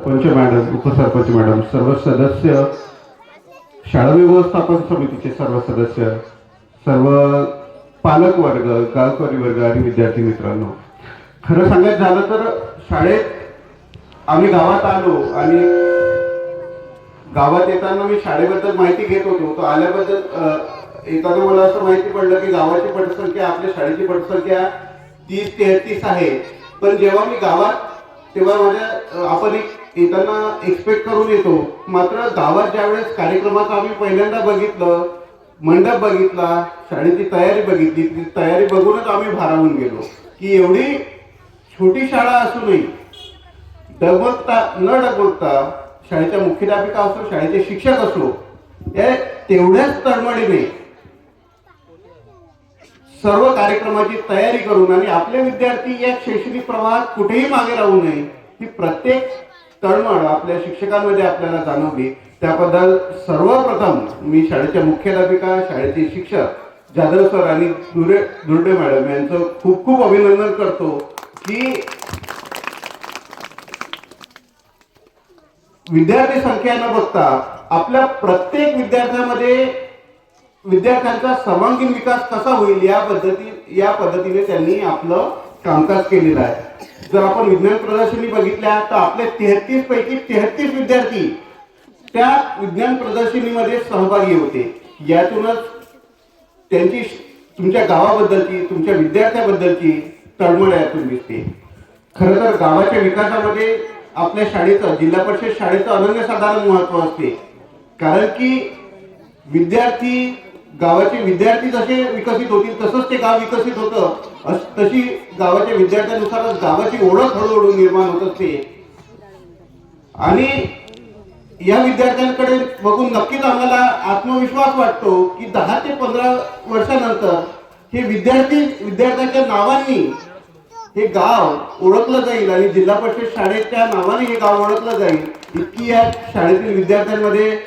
पंच मॅडम उपसरपंच मॅडम सर्व सदस्य शाळा व्यवस्थापन समितीचे सर्व सदस्य सर्व पालक वर्ग गावकरी वर्ग आणि विद्यार्थी मित्रांनो. खरं सांगायचं झालं तर शाळेत आम्ही गावात आलो आणि गावात येताना मी शाळेबद्दल माहिती घेत होतो. तो आल्याबद्दल येताना मला असं माहिती पडलं की गावाची पटसंख्या आपल्या शाळेची पटसंख्या तीस तेहतीस आहे. पण जेव्हा मी गावात तेव्हा माझ्या आपण एक येताना एक्सपेक्ट करून येतो. मात्र गावात ज्यावेळेस कार्यक्रमाचं आम्ही पहिल्यांदा बघितलं मंडप बघितला शाळेची तयारी बघितली ती तयारी बघूनच आम्ही भारावून गेलो. की एवढी छोटी शाळा असूनही डगमगता न डगमगता शाळेच्या मुख्याध्यापिका असो शाळेचे शिक्षक असो हे तेवढ्याच तळमळीने सर्व कार्यक्रमाची तयारी करून आणि आपले विद्यार्थी या शैक्षणिक प्रवाहात कुठेही मागे राहू नये ही प्रत्येक तळमळ आपल्या शिक्षकांमध्ये आपल्याला जाणवली. त्याबद्दल सर्वप्रथम मी शाळेच्या मुख्याध्यापिका शाळेचे शिक्षक जाधव सर आणि दुरे दुर्डे मॅडम यांचं खूप खूप अभिनंदन करतो की विद्यार्थी संख्या न बघता आपल्या प्रत्येक विद्यार्थ्यामध्ये विद्यार्थ्यांचा सर्वांगीण विकास कसा होईल या पद्धती या पद्धतीने त्यांनी आपलं कामकाज केलेलं आहे. जर आपण विज्ञान प्रदर्शनी बघितल्या तर आपले तेहतीस पैकी तेहतीस विद्यार्थी त्या विज्ञान प्रदर्शनीमध्ये सहभागी होते. यातूनच त्यांची तुमच्या गावाबद्दलची तुमच्या विद्यार्थ्याबद्दलची तळमळ यातून दिसते. खरं तर गावाच्या विकासामध्ये आपल्या शाळेचं जिल्हा परिषद शाळेचं अनन्यसाधारण महत्त्व असते. कारण की विद्यार्थी गावाचे विद्यार्थी जसे विकसित होतील तसंच ते गाव विकसित होतं. अस- तशी गावाच्या विद्यार्थ्यानुसारच गावाची ओळख हळूहळू निर्माण होत असते. आणि या विद्यार्थ्यांकडे बघून नक्कीच आम्हाला आत्मविश्वास वाटतो की दहा ते पंधरा वर्षानंतर हे विद्यार्थी विद्यार्थ्यांच्या नावांनी हे गाव ओळखलं जाईल आणि जिल्हा परिषद शाळेच्या नावाने हे गाव ओळखलं जाईल इतकी या शाळेतील विद्यार्थ्यांमध्ये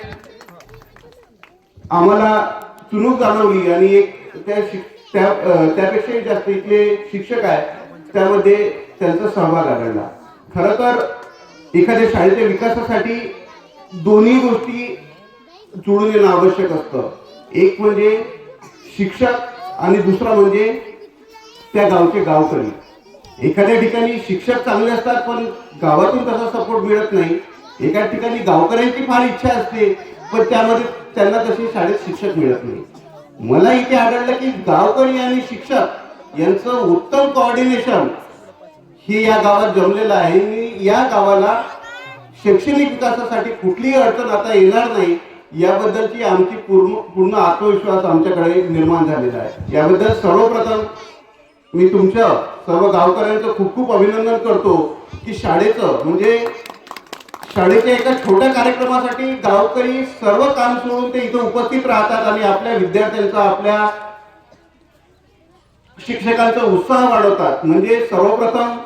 आम्हाला सुरू जाणवली आणि एक त्या त्यापेक्षाही जास्त इथले शिक्षक आहेत त्यामध्ये त्यांचा सहभाग आढळला. खरं तर एखाद्या शाळेच्या विकासासाठी दोन्ही गोष्टी जुळून येणं आवश्यक असतं. एक म्हणजे शिक्षक आणि दुसरा म्हणजे त्या गावचे गावकरी. एखाद्या ठिकाणी शिक्षक चांगले असतात पण गावातून तसा सपोर्ट मिळत नाही. एका ठिकाणी गावकऱ्यांची फार इच्छा असते पण त्यामध्ये त्यांना तशी शाळेत शिक्षक मिळत नाही. मला इथे आढळलं की गावकरी आणि शिक्षक यांचं उत्तम कोऑर्डिनेशन हे या गावात जमलेलं आहे. आणि या गावाला शैक्षणिक विकासासाठी कुठलीही अडचण आता येणार नाही याबद्दलची आमची पूर्ण पूर्ण आत्मविश्वास आमच्याकडे निर्माण झालेला आहे. याबद्दल सर्वप्रथम मी तुमच्या सर्व गावकऱ्यांचं खूप खूप अभिनंदन करतो की शाळेचं म्हणजे शाळेच्या एका छोट्या कार्यक्रमासाठी गावकरी सर्व काम सोडून ते इथे उपस्थित राहतात आणि आपल्या विद्यार्थ्यांचा आपल्या शिक्षकांचा उत्साह वाढवतात. म्हणजे सर्वप्रथम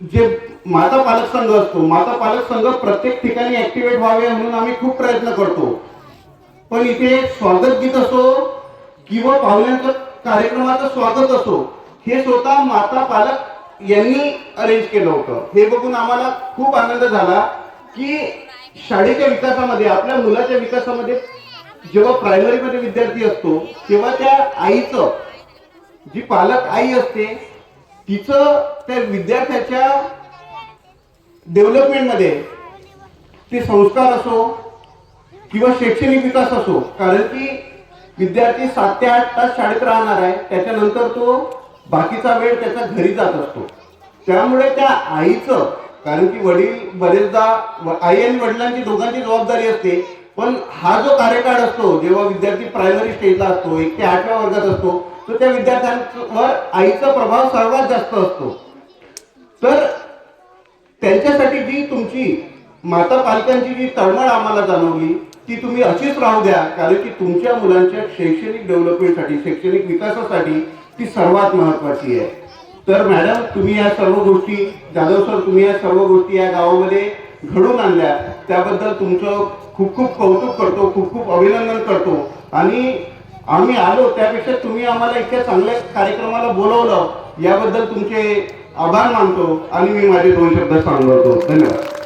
जे माता पालक संघ असतो माता पालक संघ प्रत्येक ठिकाणी ऍक्टिव्हेट व्हावे म्हणून आम्ही खूप प्रयत्न करतो. पण इथे स्वागत गीत असो किंवा पाहुण्यांचं कार्यक्रमाचं स्वागत असो हे स्वतः माता पालक यांनी अरेंज केलं होतं. हे बघून आम्हाला खूप आनंद झाला की शाळेच्या विकासामध्ये आपल्या मुलाच्या विकासामध्ये जेव्हा प्रायमरीमध्ये विद्यार्थी असतो तेव्हा त्या आईचं जी पालक आई असते तिचं त्या विद्यार्थ्याच्या डेव्हलपमेंटमध्ये ते संस्कार असो किंवा शैक्षणिक विकास असो कारण की विद्यार्थी सात ते आठ तास शाळेत राहणार आहे त्याच्यानंतर तो बाकीचा वेळ त्याच्या घरी जात असतो. त्यामुळे त्या आईचं कारण की वडील बरेचदा आई आणि वडिलांची दोघांची जबाबदारी असते पण हा जो कार्यकाळ असतो जेव्हा विद्यार्थी प्रायमरी स्टेजला असतो एक ते आठव्या वर्गात असतो तर त्या विद्यार्थ्यांवर आईचा प्रभाव सर्वात जास्त असतो. तर त्यांच्यासाठी जी तुमची माता पालकांची जी तळमळ आम्हाला जाणवली ती तुम्ही अशीच राहू द्या कारण की तुमच्या मुलांच्या शैक्षणिक डेव्हलपमेंटसाठी शैक्षणिक विकासासाठी ती सर्वात महत्वाची आहे. तर मॅडम तुम्ही या सर्व गोष्टी जाधव सर तुम्ही या सर्व गोष्टी या गावामध्ये घडून आणल्या. त्याबद्दल तुमचं खूप खूप कौतुक करतो खूप खूप अभिनंदन करतो. आणि आम्ही आलो त्यापेक्षा तुम्ही आम्हाला इतक्या चांगल्या कार्यक्रमाला बोलवलं याबद्दल तुमचे आभार मानतो आणि मी माझे दोन शब्द सांगतो. धन्यवाद.